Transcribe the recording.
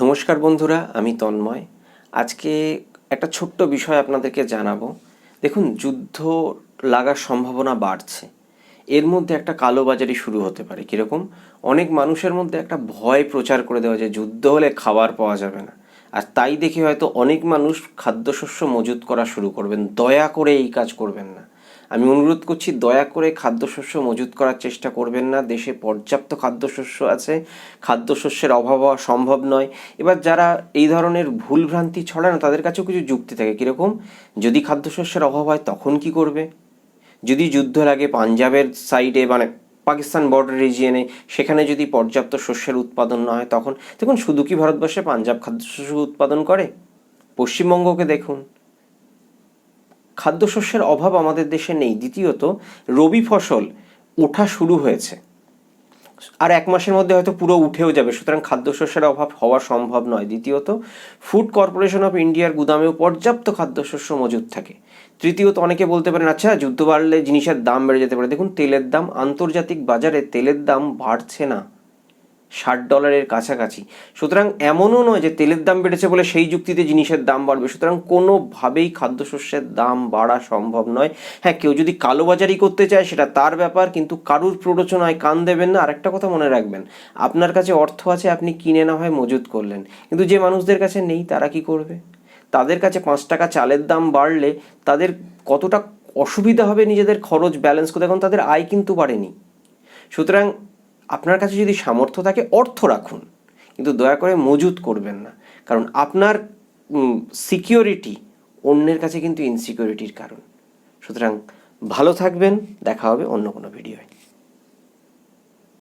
নমস্কার বন্ধুরা, আমি তন্ময়। আজকে একটা ছোট্ট বিষয় আপনাদেরকে জানাব। দেখুন, যুদ্ধ লাগার সম্ভাবনা বাড়ছে। এর মধ্যে একটা কালোবাজারি শুরু হতে পারে, কীরকম? অনেক মানুষের মধ্যে একটা ভয় প্রচার করে দেওয়া যে যুদ্ধ হলে খাবার পাওয়া যাবে না। আর তাই দেখে হয়তো অনেক মানুষ খাদ্যশস্য মজুত করা শুরু করবেন। দয়া করে এই কাজ করবেন না। আমি অনুরোধ করছি, দয়া করে খাদ্যশস্য মজুত করার চেষ্টা করবেন না। দেশে পর্যাপ্ত খাদ্যশস্য আছে। খাদ্যশস্যের অভাব হওয়া সম্ভব নয়। এবার যারা এই ধরনের ভুলভ্রান্তি ছড়ায় না তাদের কাছেও কিছু যুক্তি থাকে। কীরকম? যদি খাদ্যশস্যের অভাব হয়, তখন কি করবে? যদি যুদ্ধ লাগে পাঞ্জাবের সাইডে মানে পাকিস্তান বর্ডার রিজিয়নে সেখানে যদি পর্যাপ্ত শস্যের উৎপাদন না হয়, তখন দেখুন, শুধু কি ভারতবর্ষে পাঞ্জাব খাদ্যশস্য উৎপাদন করে? পশ্চিমবঙ্গকে দেখুন। খাদ্যশস্যের অভাব আমাদের দেশে নেই। দ্বিতীয়ত, রবি ফসল ওঠা শুরু হয়েছে। আর এক মাসের মধ্যে হয়তো পুরো উঠেও যাবে, সুতরাং খাদ্যশস্যের অভাব হওয়া সম্ভব নয়। দ্বিতীয়ত ফুড কর্পোরেশন অফ ইন্ডিয়ার গুদামেও পর্যাপ্ত খাদ্যশস্য মজুদ থাকে। তৃতীয়ত, অনেকে বলতে পারেন আচ্ছা যুদ্ধ বাড়লে জিনিসের দাম বেড়ে যেতে পারে। দেখুন, তেলের দাম, আন্তর্জাতিক বাজারে তেলের দাম বাড়ছে না। ষাট ডলারের কাছাকাছি। সুতরাং এমনও নয় যে তেলের দাম বেড়েছে বলে সেই যুক্তিতে জিনিসের দাম বাড়বে। সুতরাং কোনোভাবেই খাদ্যশস্যের দাম বাড়া সম্ভব নয়। হ্যাঁ কেউ যদি কালোবাজারি করতে চায় সেটা তার ব্যাপার, কিন্তু কারুর প্ররোচনায় কান দেবেন না। আরেকটা কথা মনে রাখবেন, আপনার কাছে অর্থ আছে, আপনি কিনে না হয় মজুত করলেন। কিন্তু যে মানুষদের কাছে নেই, তারা কি করবে? তাদের কাছে পাঁচ টাকা চালের দাম বাড়লে তাদের কতটা অসুবিধা হবে নিজেদের খরচ ব্যালেন্স করতে এখন তাদের আয় কিন্তু বাড়েনি। সুতরাং আপনার কাছে যদি সামর্থ্য থাকে, অর্থ রাখুন। কিন্তু দয়া করে মজুত করবেন না। কারণ আপনার সিকিউরিটি অন্যের কাছে কিন্তু ইনসিকিউরিটির কারণ। সুতরাং ভালো থাকবেন, দেখা হবে অন্য কোনো ভিডিওয়